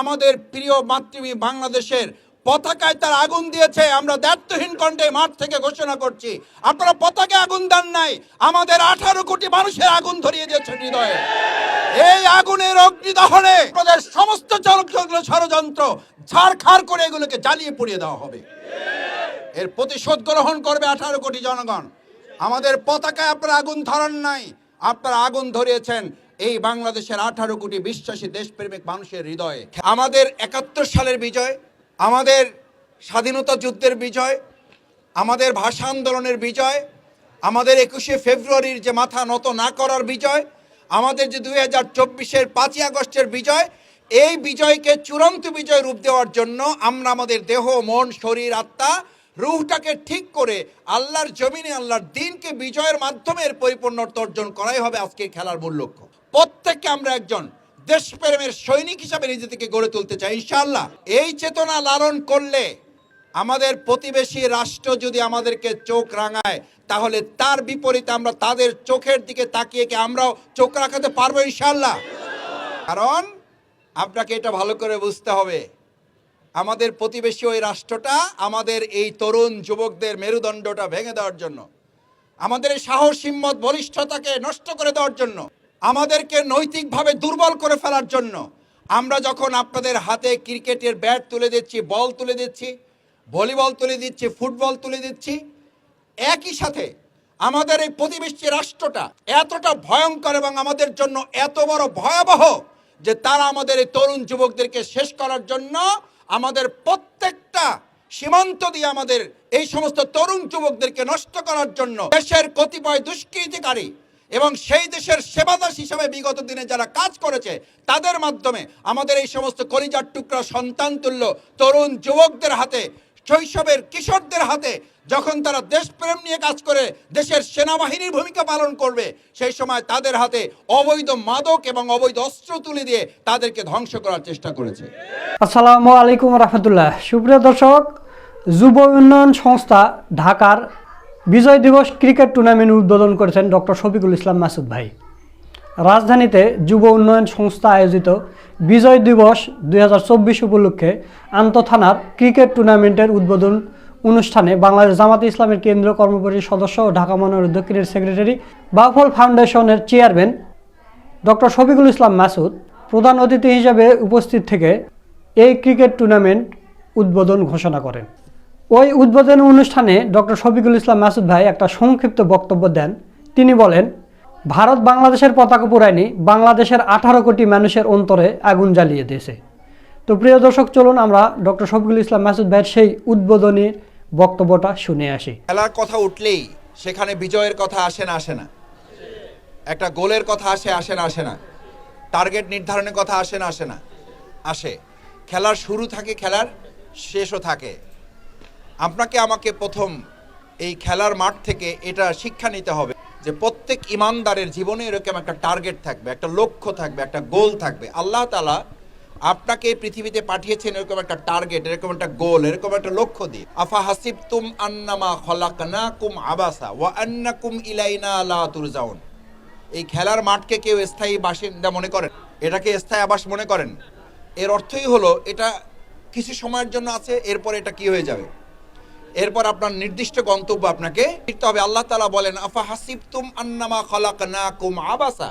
আমাদের প্রিয় মাতৃভূমি বাংলাদেশের পতাকায় তার আগুন দিয়েছে। আমরা দায়িত্বহীন কণ্ঠে মাঠ থেকে ঘোষণা করছি। আপনারা পতাকায় আগুন দেন নাই, আমাদের আঠারো কোটি মানুষের আগুন ধরিয়ে দিয়েছেন হৃদয়ে। এই আগুনের অগ্নিদহনে আমাদের সমস্ত চলচ্চিত্র ষড়যন্ত্র ছাড়খাড় করে এগুলোকে জ্বালিয়ে পুড়িয়ে দেওয়া হবে। এর প্রতিশোধ গ্রহণ করবে আঠারো কোটি জনগণ। আমাদের পতাকায় আপনারা আগুন ধরান নাই, আপনারা আগুন ধরিয়েছেন এই বাংলাদেশের আঠারো কোটি বিশ্বাসী দেশপ্রেমিক মানুষের হৃদয়ে আমাদের একাত্তর সালের বিজয়, আমাদের স্বাধীনতা যুদ্ধের বিজয়, আমাদের ভাষা আন্দোলনের বিজয়, আমাদের একুশে ফেব্রুয়ারির যে মাথা নত না করার বিজয়, আমাদের যে দুই হাজার চব্বিশের পাঁচই আগস্টের বিজয়, এই বিজয়কে চূড়ান্ত বিজয় রূপ দেওয়ার জন্য আমরা আমাদের দেহ, মন, শরীর, আত্মা, রুহটাকে ঠিক করে আল্লাহর জমিনে, আল্লাহর দিনকে বিজয়ের মাধ্যমে এর পরিপূর্ণতা অর্জন করাই হবে আজকের খেলার মূল লক্ষ্য। প্রত্যেককে আমরা একজন দেশপ্রেমের সৈনিক হিসাবে নিজেদেরকে গড়ে তুলতে চাই ইনশাল্লাহ এই চেতনা লালন করলে আমাদের প্রতিবেশী রাষ্ট্র যদি আমাদেরকে চোখ রাঙায়, তাহলে তার বিপরীতে আমরা তাদের চোখের দিকে তাকিয়ে কি আমরাও চোখ রাখাতে পারব ইনশাল্লাহ কারণ আপনাকে এটা ভালো করে বুঝতে হবে, আমাদের প্রতিবেশী ওই রাষ্ট্রটা আমাদের এই তরুণ যুবকদের মেরুদণ্ডটা ভেঙে দেওয়ার জন্য, আমাদের সাহস, হিম্মত, বলিষ্ঠতাকে নষ্ট করে দেওয়ার জন্য। আমাদেরকে নৈতিকভাবে দুর্বল করে ফেলার জন্য আমরা যখন আপনাদের হাতে ক্রিকেটের ব্যাট তুলে দিচ্ছি, বল তুলে দিচ্ছি, ভলিবল তুলে দিচ্ছি, ফুটবল তুলে দিচ্ছি, একই সাথে আমাদের এই প্রতিবেশী রাষ্ট্রটা এতটা ভয়ঙ্কর এবং আমাদের জন্য এত বড় ভয়াবহ যে তারা আমাদের এই তরুণ যুবকদেরকে শেষ করার জন্য আমাদের প্রত্যেকটা সীমান্ত দিয়ে আমাদের এই সমস্ত তরুণ যুবকদেরকে নষ্ট করার জন্য দেশের কতিপয় দুষ্কৃতিকারী এবং সেই দেশের সেবাদাস হিসাবে বিগত দিনে যারা কাজ করেছে, তাদের মাধ্যমে আমাদের এই সমস্ত কলিজার টুকরা সন্তান তুল্য তরুণ যুবকদের হাতে, শৈশবের কিশোরদের হাতে, যখন তারা দেশপ্রেম নিয়ে কাজ করে, দেশের সেনাবাহিনীর ভূমিকা পালন করবে, সেই সময় তাদের হাতে অবৈধ মাদক এবং অবৈধ অস্ত্র তুলে দিয়ে তাদেরকে ধ্বংস করার চেষ্টা করেছে। আসসালামু আলাইকুম রহমতুল্লাহ। সুপ্রিয় দর্শক, যুব উন্নয়ন সংস্থা ঢাকার বিজয় দিবস ক্রিকেট টুর্নামেন্ট উদ্বোধন করেছেন ডক্টর শফিকুল ইসলাম মাসুদ ভাই। রাজধানীতে যুব উন্নয়ন সংস্থা আয়োজিত বিজয় দিবস দু হাজার চব্বিশ উপলক্ষে আন্তঃথানার ক্রিকেট টুর্নামেন্টের উদ্বোধন অনুষ্ঠানে বাংলাদেশ জামাতে ইসলামের কেন্দ্রীয় কর্মপরিষদ সদস্য ও ঢাকা মহানগর দক্ষিণের সেক্রেটারি বাউফল ফাউন্ডেশনের চেয়ারম্যান ডক্টর শফিকুল ইসলাম মাসুদ প্রধান অতিথি হিসেবে উপস্থিত থেকে এই ক্রিকেট টুর্নামেন্ট উদ্বোধন ঘোষণা করেন। ওই উদ্বোধন অনুষ্ঠানে ডক্টর শফিকুল ইসলাম মাসুদ ভাই একটা সংক্ষিপ্ত বক্তব্য দেন। তিনি বলেন, ভারত বাংলাদেশের পতাকা পুরায়নি বাংলাদেশের আঠারো কোটি মানুষের অন্তরে আগুন জ্বালিয়ে দিয়েছে। তো প্রিয় দর্শক, চলুন আমরা ডক্টর শফিকুল ইসলাম মাসুদ ভাইয়ের সেই উদ্বোধনী বক্তব্যটা শুনে আসি। খেলার কথা উঠলেই সেখানে বিজয়ের কথা আসে না আসে না। একটা গোলের কথা আসে আসে না আসে না। টার্গেট নির্ধারণের কথা আসে না আসে না, আসে। খেলার শুরু থাকে, খেলার শেষও থাকে। আপনাকে আমাকে প্রথম এই খেলার মাঠ থেকে এটা শিক্ষা নিতে হবে যে প্রত্যেক ইমানদারের জীবনে এরকম একটা টার্গেট থাকবে, একটা লক্ষ্য থাকবে, একটা গোল থাকবে। আল্লাহ তালা আপনাকে এই পৃথিবীতে পাঠিয়েছেন এরকম একটা টার্গেট এরকম একটা গোল এরকম একটা লক্ষ্য দিয়ে। আফা হাসিব তুম আন্নামা খলাকনাকুম আবাসা ওয়া আন্নাকুম ইলাইনা লা তুরজাউন। এই খেলার মাঠকে কেউ স্থায়ী বাসিন্দা মনে করেন? এটাকে স্থায়ী আবাস মনে করেন? এর অর্থই হলো এটা কিছু সময়ের জন্য আছে, এরপর এটা কি হয়ে যাবে? এরপর আপনার নির্দিষ্ট গন্তব্য আপনাকে ফিরতে হবে। আল্লাহ তালা বলেন আফা হাসিব তুম আন্নামা খলাক না কুম আবাসা?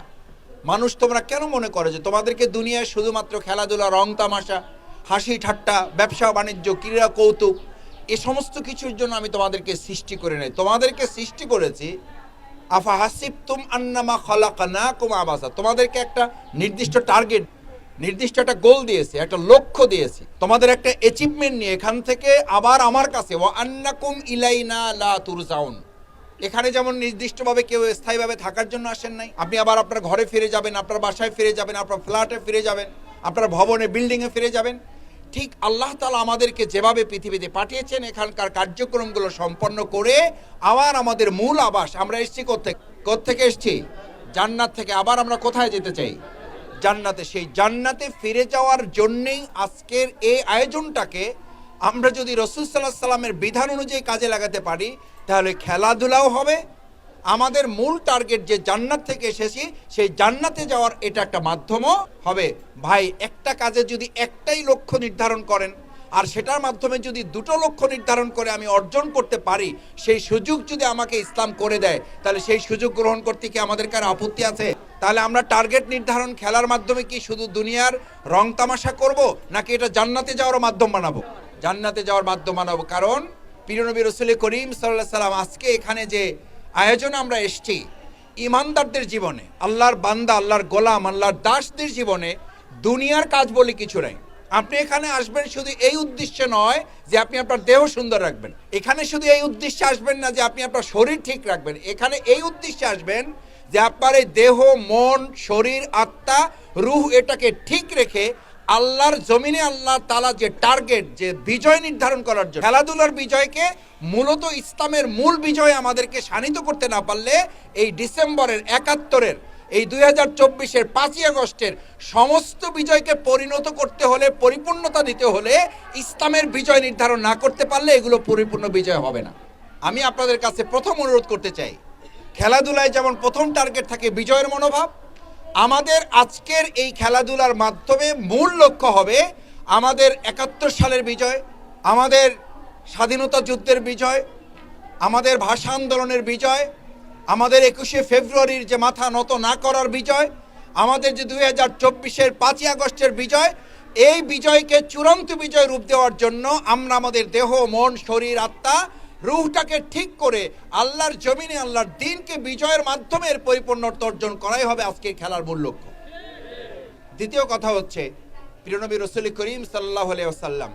মানুষ তোমরা কেন মনে করো যে তোমাদেরকে দুনিয়ায় শুধুমাত্র খেলাধুলা, রং তামাশা, হাসি ঠাট্টা, ব্যবসা, বাণিজ্য, ক্রীড়া, কৌতুক, এ সমস্ত কিছুর জন্য আমি তোমাদেরকে সৃষ্টি করে নেই। তোমাদেরকে সৃষ্টি করেছি আফা হাসিব তুম আন্নামা খলাক না কুম আবাসা। তোমাদেরকে একটা নির্দিষ্ট টার্গেট নির্দিষ্ট একটা গোল দিয়েছে, একটা লক্ষ্য দিয়েছি। তোমাদের একটা অ্যাচিভমেন্ট নিয়ে এখান থেকে আবার আমার কাছে ইলাইনা এখানে যেমন নির্দিষ্টভাবে কেউ স্থায়ীভাবে থাকার জন্য আসেন নাই, আপনি আবার আপনার ঘরে ফিরে যাবেন, আপনার বাসায় ফিরে যাবেন, আপনার ফ্ল্যাটে ফিরে যাবেন, আপনার ভবনে বিল্ডিংয়ে ফিরে যাবেন। ঠিক আল্লাহ তালা আমাদেরকে যেভাবে পৃথিবীতে পাঠিয়েছেন, এখানকার কার্যক্রমগুলো সম্পন্ন করে আবার আমাদের মূল আবাস, আমরা এসেছি কোথেকে কোথেকে এসেছি? জান্নাত থেকে আবার আমরা কোথায় যেতে চাই? জান্নাতে, সেই জান্নাতে ফিরে যাওয়ার জন্যেই আজকের এই আয়োজনটাকে আমরা যদি রসুল সাল্লাহ সাল্লামের বিধান অনুযায়ী কাজে লাগাতে পারি, তাহলে খেলাধুলাও হবে। আমাদের মূল টার্গেট যে জান্নাত থেকে এসেছি, সেই জান্নাতে যাওয়ার এটা একটা মাধ্যমও হবে। ভাই, একটা কাজে যদি একটাই লক্ষ্য নির্ধারণ করেন আর সেটার মাধ্যমে যদি দুটো লক্ষ্য নির্ধারণ করে আমি অর্জন করতে পারি, সেই সুযোগ যদি আমাকে ইসলাম করে দেয়, তাহলে সেই সুযোগ গ্রহণ করতে কি আমাদের কারও আপত্তি আছে? তাহলে আমরা টার্গেট নির্ধারণ খেলার মাধ্যমে কি শুধু দুনিয়ার রং তামাশা করব, নাকি এটা জান্নাতে যাওয়ার মাধ্যম বানাবো? জান্নাতে যাওয়ার মাধ্যম বানাবো। কারণ প্রিয়নবী রসুল করিম সাল্লাহ সাল্লাম আজকে এখানে যে আয়োজনে আমরা এসছি, ইমানদারদের জীবনে, আল্লাহর বান্দা, আল্লাহর গোলাম, আল্লাহর দাসদের জীবনে দুনিয়ার কাজ বলে কিছু নাই। আপনি এখানে আসবেন শুধু এই উদ্দেশ্যে নয় যে আপনি আপনার দেহ সুন্দর রাখবেন। এখানে শুধু এই উদ্দেশ্যে আসবেন না যে আপনি আপনার শরীর ঠিক রাখবেন। এখানে এই উদ্দেশ্যে আসবেন যে আপনার এই দেহ, মন, শরীর, আত্মা, রুহ এটাকে ঠিক রেখে আল্লাহর জমিনে আল্লাহ তালা যে টার্গেট, যে বিজয় নির্ধারণ করার জন্য, খেলাধুলার বিজয়কে মূলত ইসলামের মূল বিজয় আমাদেরকে শানিত করতে না পারলে এই ডিসেম্বরের একাত্তরের এই দুই হাজার চব্বিশের পাঁচই আগস্টের সমস্ত বিজয়কে পরিণত করতে হলে, পরিপূর্ণতা দিতে হলে ইসলামের বিজয় নির্ধারণ না করতে পারলে এগুলো পরিপূর্ণ বিজয় হবে না। আমি আপনাদের কাছে প্রথম অনুরোধ করতে চাই, খেলাধুলায় যেমন প্রথম টার্গেট থাকে বিজয়ের মনোভাব, আমাদের আজকের এই খেলাধুলার মাধ্যমে মূল লক্ষ্য হবে আমাদের একাত্তর সালের বিজয়, আমাদের স্বাধীনতা যুদ্ধের বিজয়, আমাদের ভাষা আন্দোলনের বিজয় আমাদের একুশে ফেব্রুয়ারির যে মাথা নত না করার বিজয়, আমাদের যে দুই হাজার চব্বিশের পাঁচই আগস্টের বিজয়, এই বিজয়কে চূড়ান্ত বিজয় রূপ দেওয়ার জন্য আমরা আমাদের দেহ, মন, শরীর, আত্মা, রুহটাকে ঠিক করে আল্লাহর জমিনে, আল্লাহর দিনকে বিজয়ের মাধ্যমে এর পরিপূর্ণতা অর্জন করাই হবে আজকের খেলার মূল লক্ষ্য। দ্বিতীয় কথা হচ্ছে প্রিয়নবী রসুল করিম সাল্লাহ সাল্লাম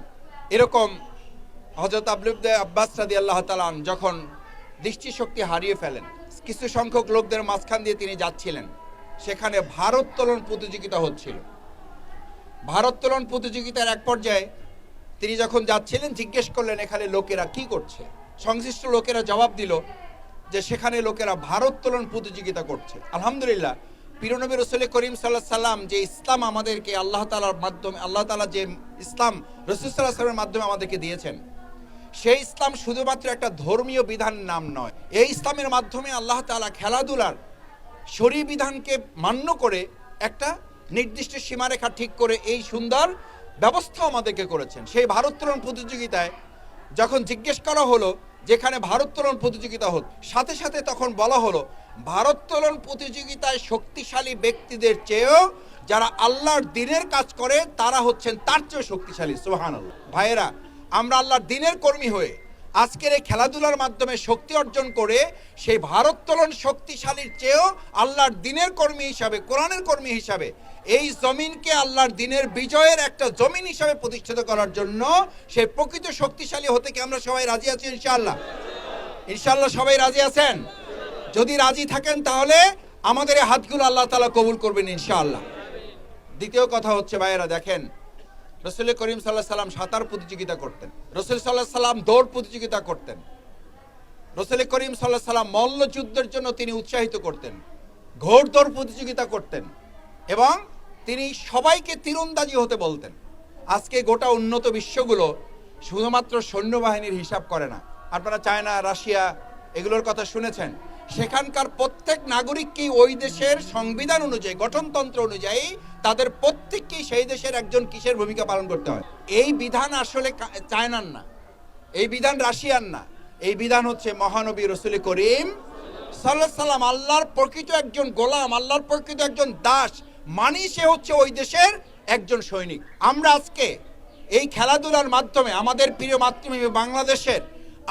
এরকম হজরত আবলুবদে আব্বাস রাদি আল্লাহ তালান যখন দৃষ্টিশক্তি হারিয়ে ফেলেন কিছু সংখ্যক লোকদের মাঝখান দিয়ে তিনি যাচ্ছিলেন। সেখানে ভারোত্তোলন প্রতিযোগিতা হচ্ছিল। ভারোত্তোলন প্রতিযোগিতার এক পর্যায়ে তিনি যখন যাচ্ছিলেন, জিজ্ঞেস করলেন, এখানে লোকেরা কি করছে? সংশ্লিষ্ট লোকেরা জবাব দিল যে, সেখানে লোকেরা ভারোত্তোলন প্রতিযোগিতা করছে। আলহামদুলিল্লাহ, পিরনবী রসুল করিম সাল্লাহ সাল্লাম যে ইসলাম আমাদেরকে আল্লাহ তালার মাধ্যমে, আল্লাহ তালা যে ইসলাম রসুল সাল্লাহ সাল্লামের মাধ্যমে আমাদেরকে দিয়েছেন সেই ইসলাম শুধুমাত্র একটা ধর্মীয় বিধান নাম নয়। এই ইসলামের মাধ্যমে আল্লাহ তালা খেলাধুলার শরী বিধানকে মান্য করে একটা নির্দিষ্ট সীমারেখা ঠিক করে এই সুন্দর ব্যবস্থা আমাদেরকে করেছেন। সেই ভারোত্তোলন প্রতিযোগিতায় যখন জিজ্ঞেস করা হলো, যেখানে ভারোত্তোলন প্রতিযোগিতা হত, সাথে সাথে তখন বলা হলো ভারোত্তোলন প্রতিযোগিতায় শক্তিশালী ব্যক্তিদের চেয়েও যারা আল্লাহর দিনের কাজ করে, তারা হচ্ছেন তার চেয়েও শক্তিশালী। সোহান ভাইয়েরা আমরা আল্লাহর দিনের কর্মী হয়ে আজকের এই খেলাধুলার মাধ্যমে শক্তি অর্জন করে সেই ভারোত্তোলন শক্তিশালীর চেয়েও আল্লাহর দিনের কর্মী হিসাবে, কোরআনের কর্মী হিসাবে, এই জমিনকে আল্লাহর দিনের বিজয়ের একটা জমিন হিসাবে প্রতিষ্ঠিত করার জন্য সেই প্রকৃত শক্তিশালী হতে কি আমরা সবাই রাজি আছি ইনশাআল্লাহ? ইনশাআল্লাহ সবাই রাজি আছেন? যদি রাজি থাকেন তাহলে আমাদের হাতগুলো আল্লাহ তালা কবুল করবেন ইনশাআল্লাহ। দ্বিতীয় কথা হচ্ছে ভাইয়েরা দেখেন রসুল করিম সাল্লাহ সাল্লাম সাঁতার প্রতিযোগিতা করতেন। রসুল সাল্লাহ সাল্লাম দৌড় প্রতিযোগিতা করতেন। রসুল করিম সাল্লাহ সাল্লাম মল্লযুদ্ধের জন্য তিনি উৎসাহিত করতেন। ঘোড়দৌড় প্রতিযোগিতা করতেন এবং তিনি সবাইকে তীরন্দাজি হতে বলতেন। আজকে গোটা উন্নত বিশ্বগুলো শুধুমাত্র সৈন্যবাহিনীর হিসাব করে না। আপনারা চায়না, রাশিয়া, এগুলোর কথা শুনেছেন। সেখানকার প্রত্যেক নাগরিককেই ওই দেশের সংবিধান অনুযায়ী, গঠনতন্ত্র অনুযায়ী তাদের প্রত্যেককেই সেই দেশের একজন কিসের ভূমিকা পালন করতে হয়? এই বিধান আসলে চায়নার না। এই বিধান রাশিয়ার না। এই বিধান হচ্ছে মহানবী রসুল করিম সাল্লাহ সাল্লাম আল্লাহর প্রকৃত একজন গোলাম, আল্লাহর প্রকৃত একজন দাস, মানি সে হচ্ছে ওই দেশের একজন সৈনিক। আমরা আজকে এই খেলাধুলার মাধ্যমে আমাদের প্রিয় মাতৃভূমি বাংলাদেশের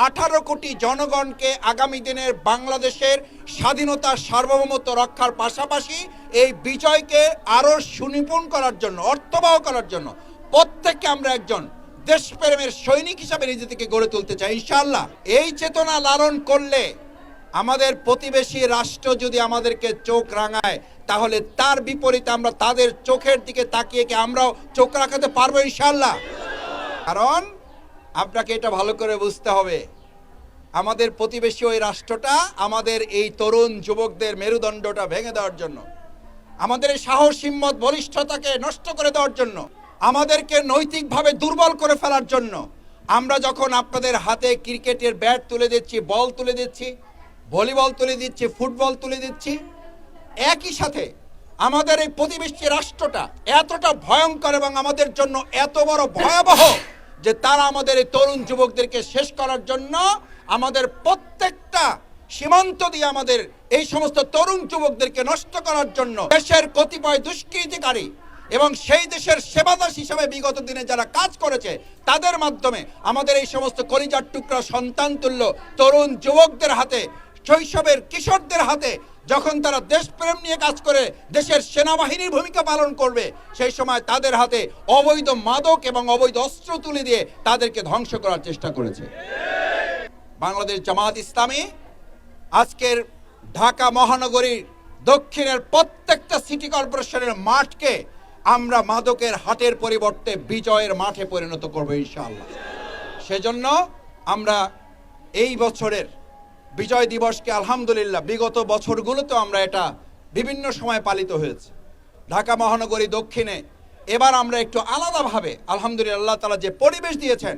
আঠারো কোটি জনগণকে আগামী দিনের বাংলাদেশের স্বাধীনতার সার্বভৌমত্ব রক্ষার পাশাপাশি এই বিজয়কে আরও সুনিপুণ করার জন্য, অর্থবহ করার জন্য প্রত্যেককে আমরা একজন দেশপ্রেমের সৈনিক হিসাবে নিজেদেরকে গড়ে তুলতে চাই। ইনশাল্লাহ এই চেতনা লালন করলে আমাদের প্রতিবেশী রাষ্ট্র যদি আমাদেরকে চোখ রাঙায়, তাহলে তার বিপরীতে আমরা তাদের চোখের দিকে তাকিয়ে কি আমরাও চোখ রাখাতে পারব? ইনশাল্লাহ কারণ আপনাকে এটা ভালো করে বুঝতে হবে। আমাদের প্রতিবেশী ওই রাষ্ট্রটা আমাদের এই তরুণ যুবকদের মেরুদণ্ডটা ভেঙে দেওয়ার জন্য। আমাদের এই সাহস, হিম্মত, বলিষ্ঠতাকে নষ্ট করে দেওয়ার জন্য। আমাদেরকে নৈতিকভাবে দুর্বল করে ফেলার জন্য। আমরা যখন আপনাদের হাতে ক্রিকেটের ব্যাট তুলে দিচ্ছি, বল তুলে দিচ্ছি, ভলিবল তুলে দিচ্ছি, ফুটবল তুলে দিচ্ছি, একই সাথে আমাদের এই প্রতিবেশী রাষ্ট্রটা এতটা ভয়ঙ্কর এবং আমাদের জন্য এত বড় ভয়াবহ যে তারা আমাদের এই তরুণ যুবকদেরকে শেষ করার জন্য আমাদের প্রত্যেকটা সীমান্ত দিয়ে আমাদের এই সমস্ত তরুণ যুবকদেরকে নষ্ট করার জন্য দেশের কতিপয় দুষ্কৃতিকারী এবং সেই দেশের সেবাদাস হিসাবে বিগত দিনে যারা কাজ করেছে, তাদের মাধ্যমে আমাদের এই সমস্ত কলিজার টুকরা সন্তান তুল্য তরুণ যুবকদের হাতে শৈশবের কিশোরদের হাতে যখন তারা দেশপ্রেম নিয়ে কাজ করে, দেশের সেনাবাহিনীর ভূমিকা পালন করবে, সেই সময় তাদের হাতে অবৈধ মাদক এবং অবৈধ অস্ত্র তুলে দিয়ে তাদেরকে ধ্বংস করার চেষ্টা করেছে। বাংলাদেশ জামাত ইসলামী আজকের ঢাকা মহানগরীর দক্ষিণের প্রত্যেকটা সিটি কর্পোরেশনের মাঠকে আমরা মাদকের হাটের পরিবর্তে বিজয়ের মাঠে পরিণত করব ইনশাআল্লাহ। সেজন্য আমরা এই বছরের বিজয় দিবসকে আলহামদুলিল্লাহ বিগত বছরগুলোতে আমরা এটা বিভিন্ন সময় পালিত হয়েছে। ঢাকা মহানগরী দক্ষিণে এবার আমরা একটু আলাদাভাবে আলহামদুলিল্লাহ তালা যে পরিবেশ দিয়েছেন,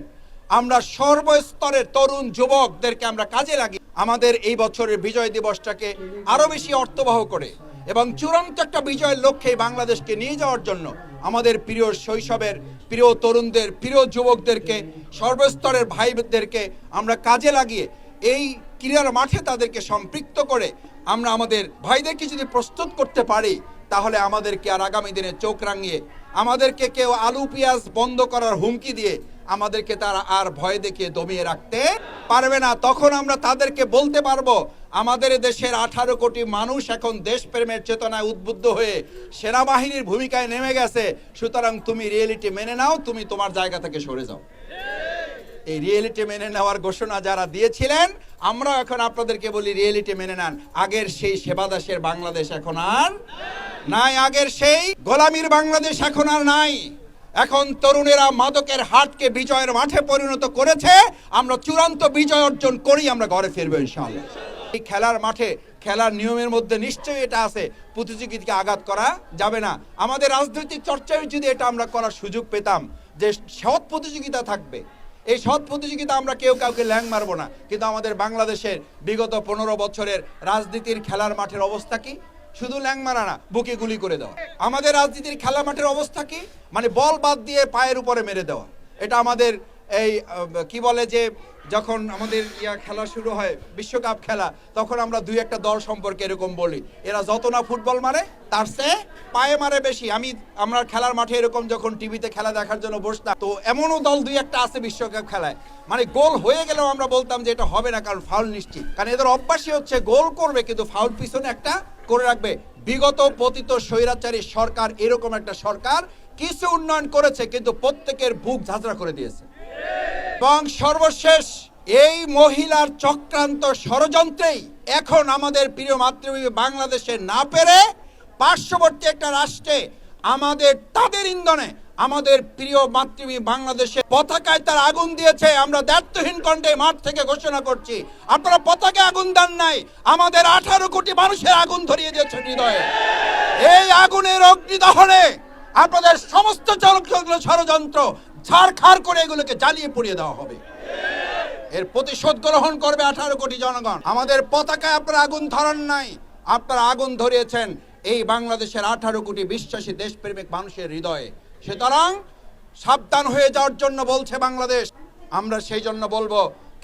আমরা সর্বস্তরের তরুণ যুবকদেরকে আমরা কাজে লাগি আমাদের এই বছরের বিজয় দিবসটাকে আরও বেশি অর্থবহ করে এবং চূড়ান্ত একটা বিজয়ের লক্ষ্যে বাংলাদেশকে নিয়ে যাওয়ার জন্য আমাদের প্রিয় শৈশবের, প্রিয় তরুণদের, প্রিয় যুবকদেরকে, সর্বস্তরের ভাইদেরকে আমরা কাজে লাগিয়ে এই ক্রীড়ার মাঠে তাদেরকে সম্পৃক্ত করে আমরা আমাদের ভাইদেরকে যদি প্রস্তুত করতে পারি, তাহলে আমাদেরকে আর আগামী দিনে চোখ রাঙিয়ে, আমাদেরকে কেউ আলু পেঁয়াজ বন্ধ করার হুমকি দিয়ে আমাদেরকে তারা আর ভয় দেখিয়ে দমিয়ে রাখতে পারবে না। তখন আমরা তাদেরকে বলতে পারব, আমাদের দেশের আঠারো কোটি মানুষ এখন দেশপ্রেমের চেতনায় উদ্বুদ্ধ হয়ে সেনাবাহিনীর ভূমিকায় নেমে গেছে। সুতরাং তুমি রিয়েলিটি মেনে নাও, তুমি তোমার জায়গা থেকে সরে যাও। এই রিয়েলিটি মেনে নেওয়ার ঘোষণা যারা দিয়েছিলেন আমরা এখন আপনাদেরকে বলি রিয়েলিটি মেনে নেন। আগের সেই সেবাদাসের বাংলাদেশ এখন আর নাই, আগের সেই গোলামীর বাংলাদেশ এখন আর নাই। এখন তরুণেরা মাদকের হাটকে বিজয়ের মাঠে পরিণত করেছে, আমরা চূড়ান্ত বিজয় অর্জন করি, আমরা ঘরে ফিরবো ইনশাআল্লাহ। এই খেলার মাঠে, খেলার নিয়মের মধ্যে নিশ্চয়ই এটা আছে প্রতিযোগিতাকে আঘাত করা যাবে না। আমাদের রাজনৈতিক চর্চায় যদি এটা আমরা করার সুযোগ পেতাম, যে সৎ প্রতিযোগিতা থাকবে এই সৎ প্রতিযোগিতা আমরা কেউ কাউকে ল্যাং মারবো না। কিন্তু আমাদের বাংলাদেশের বিগত পনেরো বছরের রাজনীতির খেলার মাঠের অবস্থা কি? শুধু ল্যাং মারা না, বুকে গুলি করে দেওয়া। আমাদের রাজনীতির খেলা মাঠের অবস্থা কি? মানে বল বাদ দিয়ে পায়ের উপরে মেরে দেওয়া। এটা আমাদের এই কি বলে যে যখন আমাদের ইয়া খেলা শুরু হয়, বিশ্বকাপ খেলা, তখন আমরা দুই একটা দল সম্পর্কে এরকম বলি। এরা যত না ফুটবল মারে তার চেয়ে পায়ে মারে বেশি। আমি, আমরা খেলার মাঠে এরকম যখন টিভিতে খেলা দেখার জন্য বসতাম, তো এমনও দল দুই একটা আছে বিশ্বকাপ খেলায়। মানে গোল হয়ে গেলেও আমরা বলতাম যে এটা হবে না, কারণ ফাউল নিশ্চিত। কারণ এদের অভ্যাসই হচ্ছে গোল করবে, কিন্তু ফাউল পিছনে একটা করে রাখবে। বিগত পতিত স্বৈরাচারী সরকার এরকম একটা সরকার কিছু উন্নয়ন করেছে, কিন্তু প্রত্যেকের বুক ঝাঁঝরা করে দিয়েছে। এবং সর্বশেষ, এই মহিলার চক্রান্ত ষড়যন্ত্রেই এখন আমাদের প্রিয় মাতৃভূমি বাংলাদেশে না পেরে পার্শ্ববর্তী একটা রাষ্ট্রে আমাদের, তাদের ইন্ধনে আমাদের প্রিয় মাতৃভূমি বাংলাদেশে পতাকায় তার আগুন দিয়েছে। আমরা দায়িত্বহীন কণ্ঠে মাঠ থেকে ঘোষণা করছি, আপনারা পতাকা আগুন দেন নাই, আমাদের আঠারো কোটি মানুষের আগুন ধরিয়ে দিয়েছে হৃদয়ে। এই আগুনের অগ্নিদহনে আপনাদের সমস্ত চলচ্চিত্র ষড়যন্ত্র ছাড়খাড় করে এগুলোকে জ্বালিয়ে পুড়িয়ে দেওয়া হবে। এর প্রতিশোধ গ্রহণ করবে আঠারো কোটি জনগণ। আমাদের পতাকায় আপনারা আগুন ধরান নাই। আপনারা আগুন ধরিয়েছেন এই বাংলাদেশের আঠারো কোটি বিশ্বাসী দেশপ্রেমিক মানুষের হৃদয়ে। সুতরাং সাবধান হয়ে যাওয়ার জন্য বলছে বাংলাদেশ। আমরা সেই জন্য বলব,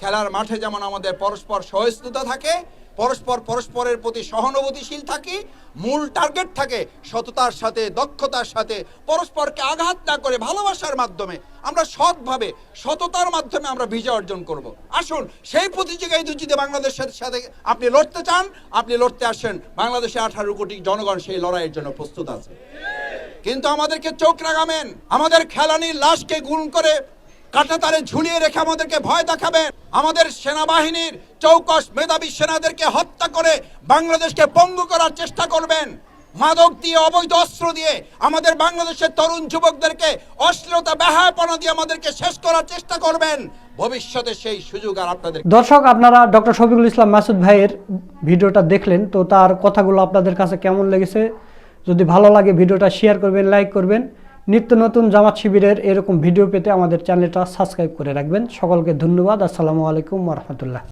খেলার মাঠে যেমন আমাদের পরস্পর সহিষ্ণুতা থাকে পরস্পর পরস্পরের প্রতি সহানুভূতিশীল থাকি, মূল টার্গেট থাকে সততার সাথে, দক্ষতার সাথে, পরস্পরকে আঘাত না করে ভালোবাসার মাধ্যমে। আমরা সৎভাবে, সততার মাধ্যমে আমরা বিজয় অর্জন করব। আসুন, সেই প্রতিযোগিতায় যদি বাংলাদেশের সাথে আপনি লড়তে চান, আপনি লড়তে আসেন। বাংলাদেশে আঠারো কোটি জনগণ সেই লড়াইয়ের জন্য প্রস্তুত আছে। কিন্তু আমাদেরকে চোখ রাগাবেন আমাদের খেলানির লাশকে গুণ করে কাঁটাতারে ঝুলিয়ে রেখে আমাদেরকে ভয় দেখাবেন। আমাদের সেনাবাহিনীর চৌকস মেধাবী সেনাদেরকে হত্যা করে বাংলাদেশকে পঙ্গু করার চেষ্টা করবেন। মাদক দিয়ে, অবৈধ অস্ত্র দিয়ে আমাদের বাংলাদেশের তরুণ যুবকদেরকে অশ্লীলতা ব্যাহাপনা দিয়ে আমাদেরকে শেষ করার চেষ্টা করবেন। ভবিষ্যতে সেই সুযোগ আর আপনাদের দর্শক, আপনারা ডক্টর শফিকুল ইসলাম মাসুদ ভাইয়ের ভিডিওটা দেখলেন, তো তার কথাগুলো আপনাদের কাছে কেমন লেগেছে? যদি ভালো লাগে ভিডিওটা শেয়ার করবেন লাইক করবেন। নিত্য নতুন জামাত শিবিরের এরকম ভিডিও পেতে আমাদের চ্যানেলটা সাবস্ক্রাইব করে রাখবেন। সকলকে ধন্যবাদ। আসসালামু আলাইকুম রহমতুল্লাহ।